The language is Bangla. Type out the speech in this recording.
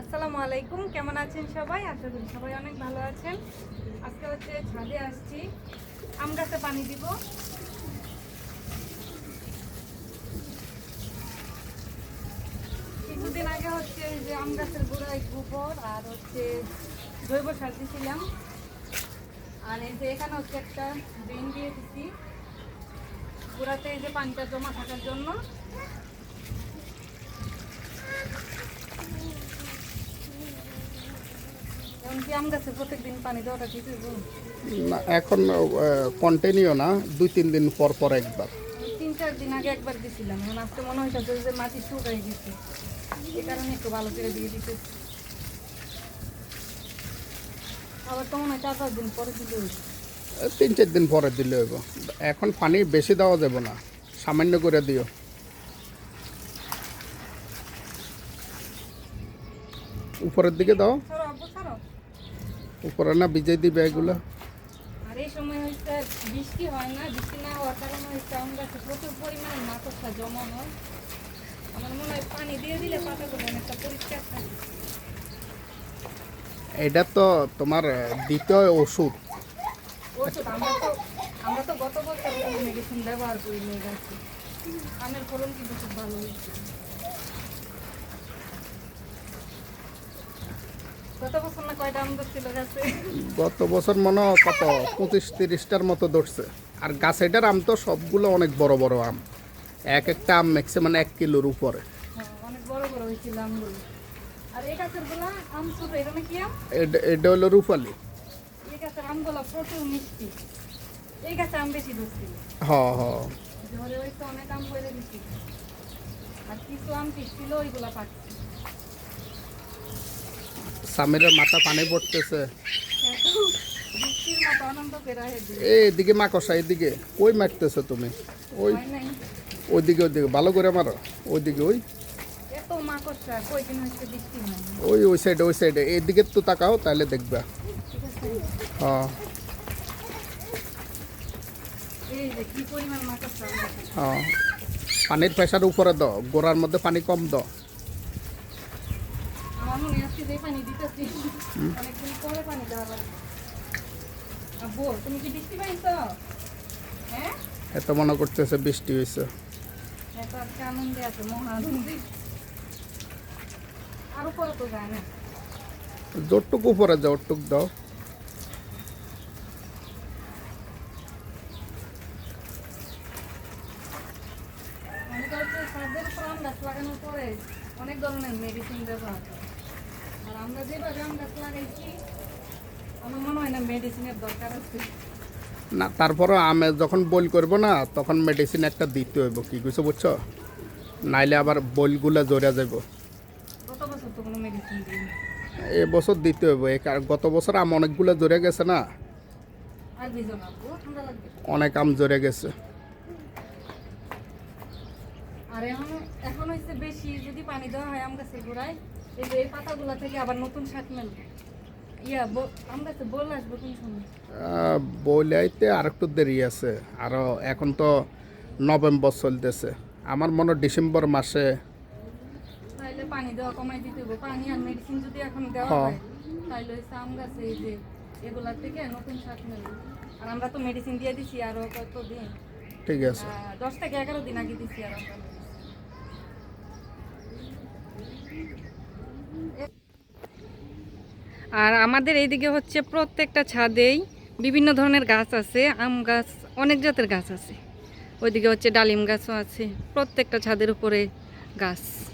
আসসালামু আলাইকুম, কেমন আছেন সবাই? আশা করি সবাই অনেক ভালো আছেন। আজকে হচ্ছে ছাদে আসছি। আম গাছে পানি দিব। কিছুদিন আগে হচ্ছে যে আম গাছের গোড়ায় গোবর আর হচ্ছে জৈব সার দিয়েছিলাম আর এই যে এখানে হচ্ছে একটা ড্রেন দিয়ে দিচ্ছি গোড়াতে এই যে পানিটা জমা থাকার জন্য এখন কি আম গাছে প্রত্যেকদিন পানি দেওয়াটা ঠিক হইব না এখন কন্টিনিউ না দুই তিন দিন পর পর একবার। তিন চার দিন আগে একবার দিছিলাম। আজকে মনে হইতেছে যে মাটি শুকাই গেছে। এই কারণে একটু ভালো করে দিয়ে দিতে আবার তো মনে হয় চার পাঁচ দিন পরে দিলে তিন চার দিন পরে দিলে হইব। এখন পানি বেশি দেওয়া যাবে না। সামান্য করে দিও। উপরের দিকে দাও। উপরে না ভিজাই দিবে এগুলো। আর এই সময় হচ্ছে বৃষ্টি হয় না বৃষ্টি না হওয়ার কারণে হচ্ছে আম গাছে প্রচুর পরিমাণে মাকড়সা জমা হয়। আমার মনে হয় পানি দিয়ে দিলে পাতাগুলো অনেকটা পরিষ্কার থাকে। এটা তো তোমার দ্বিতীয় ওষুধ। ওষুধ আমরা তো আমরা তো গত বছর মেডিসিন ব্যবহার করি নিয়ে গেছি আমের ফলন কিন্তু খুব ভালো হয়েছে। গত বছর মনে হয় কত? পঁচিশ তিরিশটার মতো ধরছে। আর গাছ এটার আম তো সবগুলো অনেক বড় বড় আম। এক একটা আম ম্যাক্সিমাম এক কিলোর উপরে। হ্যাঁ, এটা হলো রূপালি। এই গাছের আমগুলো প্রচুর মিষ্টি। এই গাছে আম বেশি ধরছিল হ হ। অনেক আম আর কিছু আম ওইগুলা পাচ্ছি। সামিরের মাথা পানি পড়তেছে আনন্দ করে এই এদিকে এদিকে কই মারতেছো তুমি ওই ওইদিকে ওইদিকে ভালো করে মারো ওইদিকে ওই। ওই ওই সাইডে ওই সাইডে এইদিকে তো তাকাও তাহলে দেখবা। হ্যাঁ। হ্যাঁ পানির প্রেশার উপরে দাও গোড়ার মধ্যে পানি কম দাও আমার মনে যে পানি দিতেছি অনেকদিন পরে পানি দেওয়া আব্বু তুমি কি বৃষ্টি পাইছো? হ্যাঁ? এত মনে করতেছে বৃষ্টি হয়েছে এত আজকে আনন্দে আছে মহা আনন্দে। আরও পরে তো যায় না। জোরটুকু উপরে যাও ওটুক দাও। সাদের আম গাছ লাগানোর পরে অনেক ধরনের মেডিসিন ব্যবহার করে। আর আমরা যেভাবে আম লাগাইছি আমার মনে হয় না মেডিসিনের দরকার আছে। না তারপরও আমি যখন বইল করব না তখন মেডিসিন একটা দিতে হইব। কি কিছু বুঝছ? নাইলে আবার বইলগুলো জড়িয়ে যাব গত বছর দিতে হইব। গত বছর আম অনেকগুলো জড়ে গেছে না? অনেক আম জড়ে গেছে। আর এখন এখন হচ্ছে বেশি যদি পানি দেওয়া হয় আম গাছের গোড়ায় এই যে এই পাতাগুলা থেকে আবার নতুন শাক সময়? বইলাইতে আর একটু দেরি আছে। আরও এখন তো নভেম্বর চলতেছে। আমার মনে ডিসেম্বর মাসে তাইলে পানি দেওয়া কমাই দিতে হবে পানি আর মেডিসিন যদি এখন দেওয়া হ্যাঁ। হয় তাইলে হচ্ছে আম গাছে এই যে এগুলার থেকে নতুন শাক মেলবে আর আমরা তো মেডিসিন দিয়ে দিছি আরও কত দিন ঠিক আছে আহ, দশ থেকে এগারো দিন আগে দিছি আর আমরা। আর আমাদের এইদিকে হচ্ছে প্রত্যেকটা ছাদেই বিভিন্ন ধরনের গাছ আছে, আম গাছ, অনেক জাতের গাছ আছে। ওইদিকে হচ্ছে ডালিম গাছও আছে, প্রত্যেকটা ছাদের উপরে গাছ।